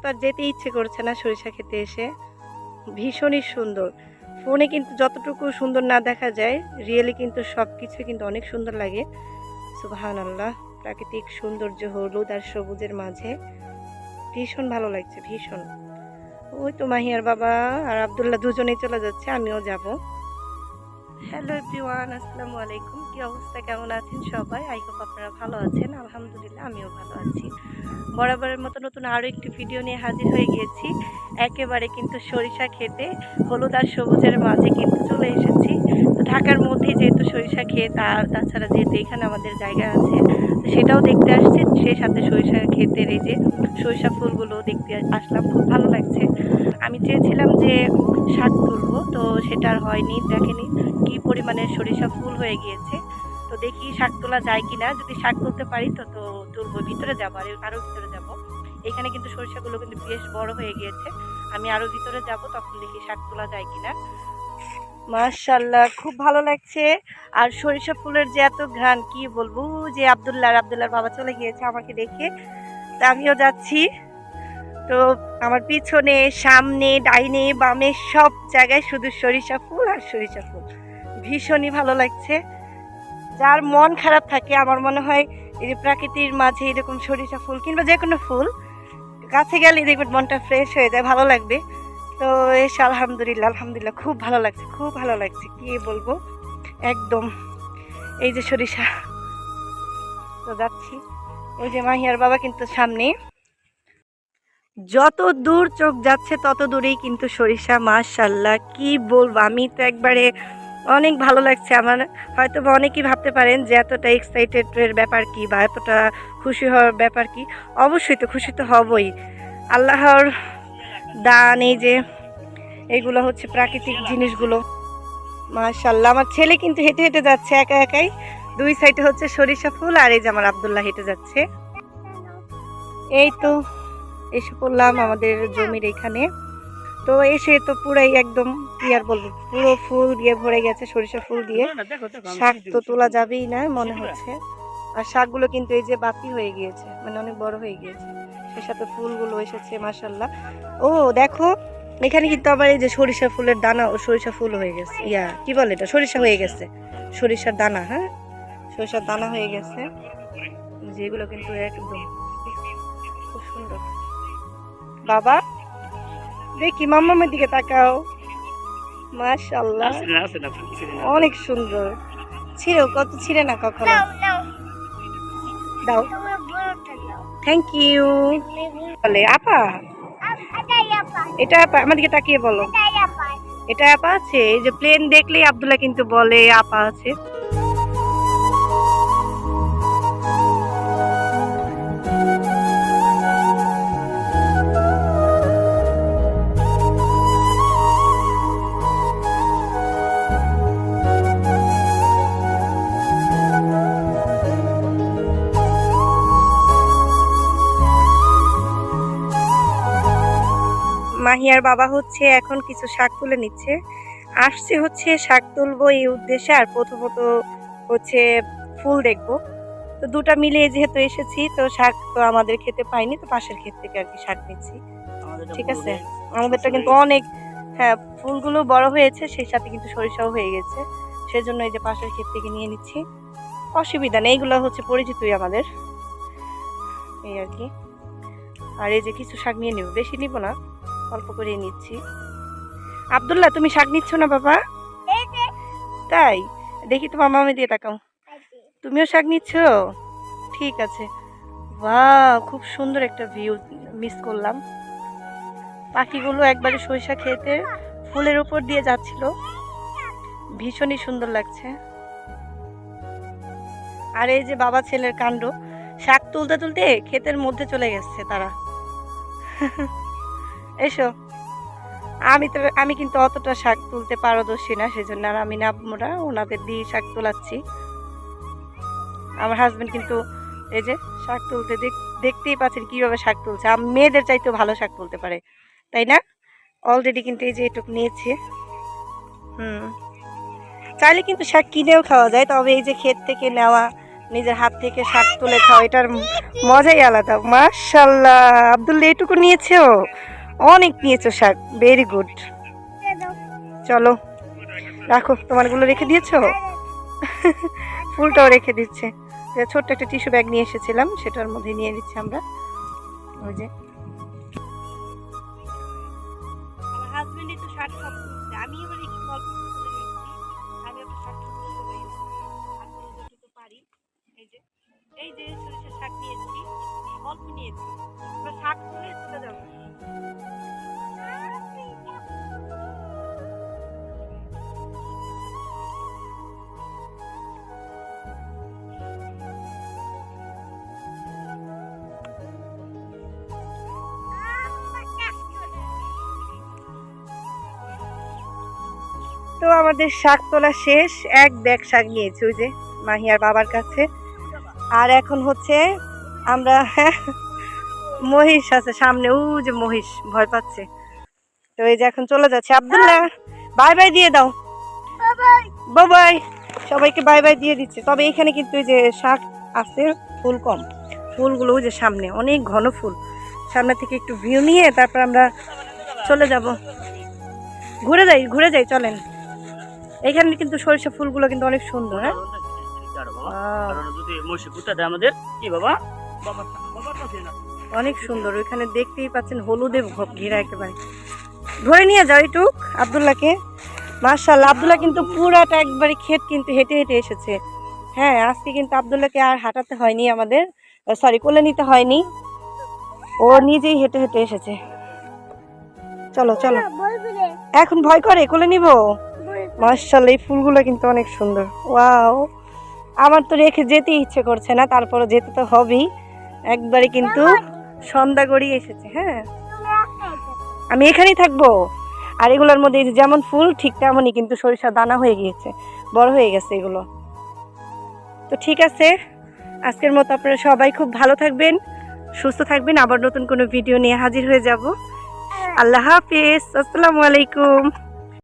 তো আর যেতে ইচ্ছে করছে না সরিষা খেতে এসে। ভীষণই সুন্দর। ফোনে কিন্তু যতটুকু সুন্দর না দেখা যায় রিয়েলি কিন্তু সব কিছু কিন্তু অনেক সুন্দর লাগে। সুবাহান আল্লাহ প্রাকৃতিক সৌন্দর্য হলুদ আর সবুজের মাঝে। ভীষণ ভালো লাগছে, ভীষণ। ওই তো মাহিয়ার বাবা আর আবদুল্লাহ দুজনেই চলে যাচ্ছে, আমিও যাব। হ্যালো এভরিওয়ান, আসসালামু আলাইকুম। কি অবস্থা? কেমন আছেন সবাই? আই হোপ আপনারা ভালো আছেন। আলহামদুলিল্লাহ, আমিও ভালো আছি। বরাবরের মতো নতুন আরও একটি ভিডিও নিয়ে হাজির হয়ে গিয়েছি। একেবারে কিন্তু সরিষা খেতে, হলুদ আর সবুজের মাঝে কিন্তু চলে এসেছি। তো ঢাকার মধ্যেই যেহেতু সরিষা ক্ষেত, আর তাছাড়া যেহেতু এখানে আমাদের জায়গা আছে, তো সেটাও দেখতে আসছি। সেই সাথে সরিষা ক্ষেতের এই যে সরিষা ফুলগুলো দেখতে আসলাম, খুব ভালো লাগছে। আমি চেয়েছিলাম যে শাক তুলবো, তো সেটা আর হয়নি, দেখেনি। কি পরিমাণে সরিষা ফুল হয়ে গিয়েছে। তো দেখি শাক তোলা যায় কিনা। যদি শাক তুলতে পারি তো তো তুলবো। ভিতরে যাব, আর আরও ভিতরে যাব। এখানে কিন্তু সরিষাগুলো কিন্তু বেশ বড় হয়ে গিয়েছে। আমি আরও ভিতরে যাব, তখন দেখি শাক তোলা যায় কিনা। মাশাল্লাহ খুব ভালো লাগছে। আর সরিষা ফুলের যে এত ঘ্রাণ, কি বলব? যে আবদুল্লাহ, আবদুল্লাহর বাবা চলে গিয়েছে আমাকে দেখে। তা আমিও যাচ্ছি। তো আমার পিছনে, সামনে, ডাইনে, বামে সব জায়গায় শুধু সরিষা ফুল আর সরিষা ফুল। ভীষণই ভালো লাগছে। যার মন খারাপ থাকে, আমার মনে হয় এই যে প্রাকৃতির মাঝে এরকম সরিষা ফুল কিংবা যে কোনো ফুল কাছে গেলে দেখবেন মনটা ফ্রেশ হয়ে যায়, ভালো লাগবে। তো এসে আলহামদুলিল্লাহ আলহামদুলিল্লাহ, খুব ভালো লাগছে, খুব ভালো লাগছে, কি বলব? একদম। এই যে সরিষা। তো যাচ্ছি। ওই যে মাহিয়ার বাবা কিন্তু সামনে। যত দূর চোখ যাচ্ছে, তত দূরেই কিন্তু সরিষা মাশাল্লাহ কি বলব? আমি তো একবারে অনেক ভালো লাগছে আমার। হয়তো বা অনেকেই ভাবতে পারেন যে এতটা এক্সাইটেডের ব্যাপার কি বা এতটা খুশি হওয়ার ব্যাপার কি। অবশ্যই তো খুশি তো হবই। আল্লাহর দান, এই যে এগুলো হচ্ছে প্রাকৃতিক জিনিসগুলো। মাশাল্লাহ আমার ছেলে কিন্তু হেঁটে হেঁটে যাচ্ছে একা একাই। দুই সাইডে হচ্ছে সরিষা ফুল আর এই যে আমার আবদুল্লাহ হেঁটে যাচ্ছে। এই তো, এসে পড়লাম আমাদের জমির এখানে। তো এসে তো পুরাই একদম কি আর বলব পুরো ফুল দিয়ে ভরে গেছে সরিষা ফুল দিয়ে। শাক তো তোলা যাবেই না মনে হচ্ছে। আর শাকগুলো কিন্তু এই যে বাতি হয়ে গিয়েছে মানে অনেক বড় হয়ে গিয়েছে। সে সাথে ফুলগুলো এসেছে মাসাল্লাহ ও দেখো এখানে কিন্তু আবার এই যে সরিষা ফুলের দানা ও সরিষা ফুল হয়ে গেছে। ইয়া কি বলে এটা? সরিষা হয়ে গেছে। সরিষার দানা হ্যাঁ? সরিষার দানা হয়ে গেছে। যেগুলো কিন্তু একদম খুব সুন্দর। বাবা দেখি মাম্মামের দিকে তাকাও। মাশাল্লাহ অনেক সুন্দর। ছিঁড়েও কত ছিঁড়ে না কখনো। দাও থ্যাংক ইউ বলে আপা? এটা আপা আমার দিকে তাকিয়ে বলো। এটা আপা আছে? এই যে প্লেন দেখলেই আব্দুল্লাহ কিন্তু বলে আপা আছে। মাহিয়ার বাবা হচ্ছে এখন কিছু শাক তুলে নিচ্ছে। আসছে হচ্ছে শাক তুলবো এই উদ্দেশ্যে আর প্রথমত হচ্ছে ফুল দেখব। তো দুটা মিলিয়ে যেহেতু এসেছি তো শাক তো আমাদের খেতে পাইনি তো পাশের ক্ষেত থেকে আর কি শাক নিচ্ছি। ঠিক আছে? আমাদেরটা কিন্তু অনেক হ্যাঁ ফুলগুলো বড় হয়েছে সেই সাথে কিন্তু সরিষাও হয়ে গেছে। সেজন্য এই যে পাশের ক্ষেত থেকে নিয়ে নিচ্ছি। অসুবিধা নেই এইগুলো হচ্ছে পরিচিতই আমাদের। এই আর কি। আর এই যে কিছু শাক নিয়ে নেব বেশি নিব না। অল্প করে নিচ্ছি। আব্দুল্লাহ, তুমি শাক নিচ্ছ না বাবা? তাই? দেখি তোমার মামা দিয়ে তাকাও। তুমিও শাক নিচ্ছ? ঠিক আছে। বাহ খুব সুন্দর একটা ভিউ মিস করলাম। পাখিগুলো একবারে সরিষা খেতে ফুলের উপর দিয়ে যাচ্ছিল। ভীষণই সুন্দর লাগছে। আর এই যে বাবা ছেলের কাণ্ড, শাক তুলতে তুলতে ক্ষেতের মধ্যে চলে গেছে তারা। এসো। আমি তো, আমি কিন্তু অতটা শাক তুলতে পারদর্শী না, সেজন্য আর আমি নামরা ওনাদের দিয়ে শাক তোলাচ্ছি। আমার হাজবেন্ড কিন্তু এই যে শাক তুলতে দেখ- দেখতেই পাচ্ছেন কীভাবে শাক তুলছে। আম, মেয়েদের চাইতেও ভালো শাক তুলতে পারে, তাই না? অলরেডি কিন্তু এই যে এটুকু নিয়েছে। হুম। চাইলে কিন্তু শাক কিনেও খাওয়া যায়, তবে এই যে ক্ষেত থেকে নেওয়া, নিজের হাত থেকে শাক তুলে খাওয়া, এটার মজাই আলাদা। মাশাল্লাহ! আব্দুল্লাহ এটুকু নিয়েছো অনেক নিয়েছো শাক ভেরি গুড চলো, রাখো, তোমারগুলো রেখে দিয়েছ? ফুলটাও রেখে দিচ্ছে। ছোট্ট একটা টিস্যু ব্যাগ নিয়ে এসেছিলাম, সেটার মধ্যে নিয়ে নিচ্ছি আমরা। ওই যে। আমার হাজবেন্ডই তো আমাদের শাক তোলা শেষ। এক ব্যাগ শাক নিয়েছি ওই যে মাহিয়ার বাবার কাছে। আর এখন হচ্ছে আমরা মহিষ আছে সামনে ও যে মহিষ ভয় পাচ্ছে। তো এই যে এখন চলে যাচ্ছে। আব্দুল্লাহ, বাই বাই দিয়ে দাও। বাই সবাইকে বাই বাই দিয়ে দিচ্ছে। তবে এখানে কিন্তু এই যে শাক আছে, ফুল কম। ফুলগুলো ওই যে সামনে, অনেক ঘন ফুল। সামনে থেকে একটু ভিউ নিয়ে তারপর আমরা চলে যাব। ঘুরে যাই ঘুরে যাই, চলেন। এখানে কিন্তু সরিষা ফুলগুলো কিন্তু অনেক সুন্দর হ্যাঁ? Wow, যদি মহিষে কুত্তা দেয় আমাদের কি বাবা? বাবা বাবা তো দেয় না। অনেক সুন্দর ওইখানে দেখতেই পাচ্ছেন হলুদে ঘেরা একেবারে। ধরে নিয়ে যাও একটু আবদুল্লাহকে। মার্শাল্লাহ আবদুল্লাহ কিন্তু পুরাটা একবারে ক্ষেত কিন্তু হেঁটে হেঁটে এসেছে। হ্যাঁ আজকে কিন্তু আবদুল্লাহকে আর হাঁটাতে হয়নি আমাদের সরি কোলে নিতে হয়নি। ও নিজেই হেঁটে হেঁটে এসেছে। চলো চলো। এখন ভয় করে কোলে নিব? মার্শাল্লাহ এই ফুলগুলো কিন্তু অনেক সুন্দর। ওয়াও। আমার তো রেখে যেতে ইচ্ছে করছে না তারপরে যেতে তো হবেই। একবারে কিন্তু সন্ধ্যা গড়িয়ে এসেছে হ্যাঁ। আমি এখানেই থাকব। আর এগুলোর মধ্যে যেমন ফুল, ঠিক তেমনই কিন্তু সরিষা দানা হয়ে গিয়েছে, বড় হয়ে গেছে এগুলো। তো ঠিক আছে, আজকের মতো আপনারা সবাই খুব ভালো থাকবেন, সুস্থ থাকবেন, আবার নতুন কোনো ভিডিও নিয়ে হাজির হয়ে যাব। আল্লাহ হাফিজ, আসসালামু আলাইকুম।